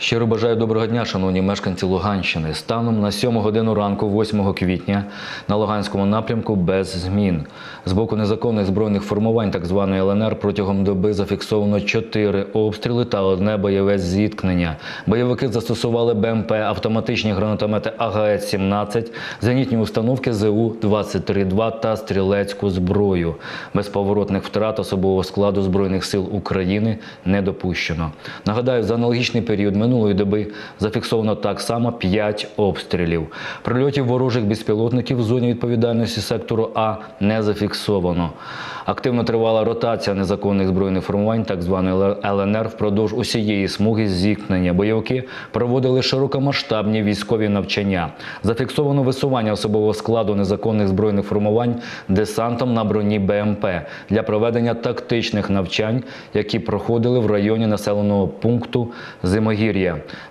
Щиро бажаю доброго дня, шановні мешканці Луганщини. Станом на 7 годину ранку, 8 квітня, на Луганському напрямку без змін. З боку незаконних збройних формувань так званої ЛНР протягом доби зафіксовано 4 обстріли та одне бойове зіткнення. Бойовики застосували БМП, автоматичні гранатомети АГС-17, зенітні установки ЗУ-23-2 та стрілецьку зброю. Безповоротних втрат особового складу Збройних сил України не допущено. Нагадаю, за аналогічний період минулої доби зафіксовано так само 5 обстрілів. Прильотів ворожих безпілотників в зоні відповідальності сектору А не зафіксовано. Активно тривала ротація незаконних збройних формувань, так званої ЛНР, впродовж усієї смуги зіткнення. Бойовики проводили широкомасштабні військові навчання. Зафіксовано висування особового складу незаконних збройних формувань десантом на броні БМП для проведення тактичних навчань, які проходили в районі населеного пункту Зимогір'я.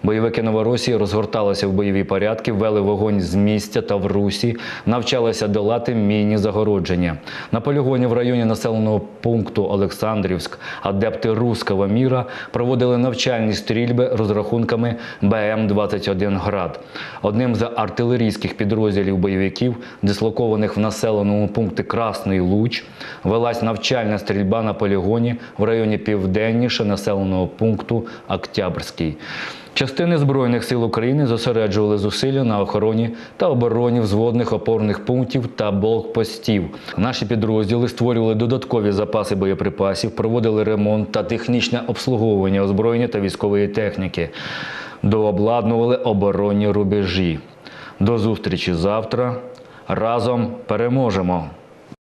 Бойовики Новоросії розгорталися в бойові порядки, вели вогонь з місця та в русі, навчалися долати мінні загородження. На полігоні в районі населеного пункту Олександрівськ адепти руського міра проводили навчальні стрільби розрахунками БМ-21 «Град». Одним з артилерійських підрозділів бойовиків, дислокованих в населеному пункті Красний Луч, велась навчальна стрільба на полігоні в районі південніше населеного пункту Октябрський. Частини Збройних сил України зосереджували зусилля на охороні та обороні взводних опорних пунктів та блокпостів. Наші підрозділи створювали додаткові запаси боєприпасів, проводили ремонт та технічне обслуговування озброєння та військової техніки, дообладнували оборонні рубежі. До зустрічі завтра. Разом переможемо!